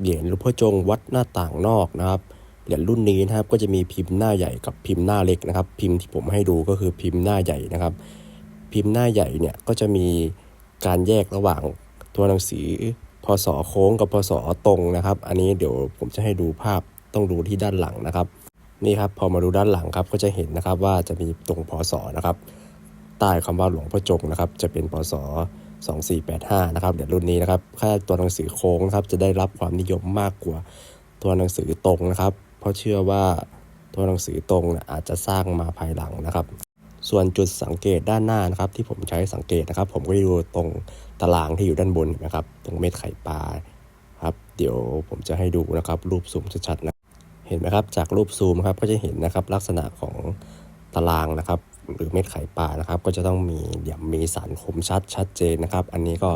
เหรียญหลวงพ่อจงวัดหน้าต่างนอกนะครับเหรียญรุ่นนี้นะครับก็จะมีพิมพ์หน้าใหญ่กับพิมพ์หน้าเล็กนะครับ พิมพ์ที่ผมให้ดูก็คือพิมพ์หน้าใหญ่นะครับ พิมพ์หน้าใหญ่เนี่ยก็จะมีการแยกระหว่างตัวหนังสือพศโค้งกับพศตรงนะครับ อันนี้เดี๋ยวผมจะให้ดูภาพต้องดูที่ด้านหลังนะครับ นี่ครับพอมาดูด้านหลังครับก็จะเห็นนะครับว่าจะมีตรงพศนะครับใต้คำว่าหลวงพ่อจงนะครับ จะเป็นพศ 2485 นะครับเดี๋ยวรุ่นนี้นะครับแค่ตัวหนังสือโค้งนะครับจะได้รับความนิยมมากกว่าตัวหนังสือตรงนะครับ เพราะเชื่อว่าตัวหนังสือตรงนะอาจจะสร้างมาภายหลังนะครับ ส่วนจุดสังเกตด้านหน้านะครับ ที่ผมใช้สังเกตนะครับ ผมก็ดูตรงตารางที่อยู่ด้านบนนะครับ ตรงเม็ดไข่ปลาครับ เดี๋ยวผมจะให้ดูนะครับ รูปซูมชัดๆนะเห็นไหมครับจากรูปซูมครับก็จะเห็นนะครับลักษณะของตารางนะครับ หรือเม็ดไข่ปลานะครับ ก็จะต้องมีเหลี่ยมมีสันคมชัดชัดเจนนะครับ อันนี้ก็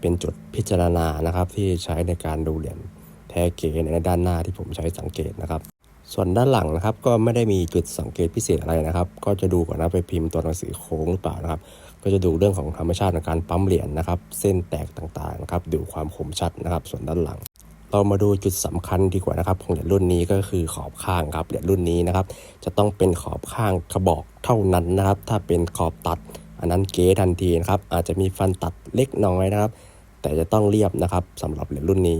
เป็นจุดพิจารณานะครับ ที่ใช้ในการดูเหรียญแท้เก๋ในด้านหน้าที่ผมใช้สังเกตนะครับ ส่วนด้านหลังนะครับ ก็ไม่ได้มีจุดสังเกตพิเศษอะไรนะครับ ก็จะดูก่อนนะไปพิมพ์ตัวหนังสือโค้งหรือเปล่านะครับ ก็จะดูเรื่องของธรรมชาติในการปั๊มเหรียญนะครับ เส้นแตกต่างๆนะครับดูความคมชัดนะครับ ส่วนด้านหลัง เรามาดูจุดสำคัญดีกว่านะครับของเหรียญรุ่นนี้ก็คือขอบข้างครับเหรียญรุ่นนี้นะครับ จะต้องเป็นขอบข้างกระบอกเท่านั้นนะครับ ถ้าเป็นขอบตัด อันนั้นเก๋ทันทีนะครับ อาจจะมีฟันตัดเล็กน้อยนะครับ แต่จะต้องเรียบนะครับสำหรับเหรียญรุ่นนี้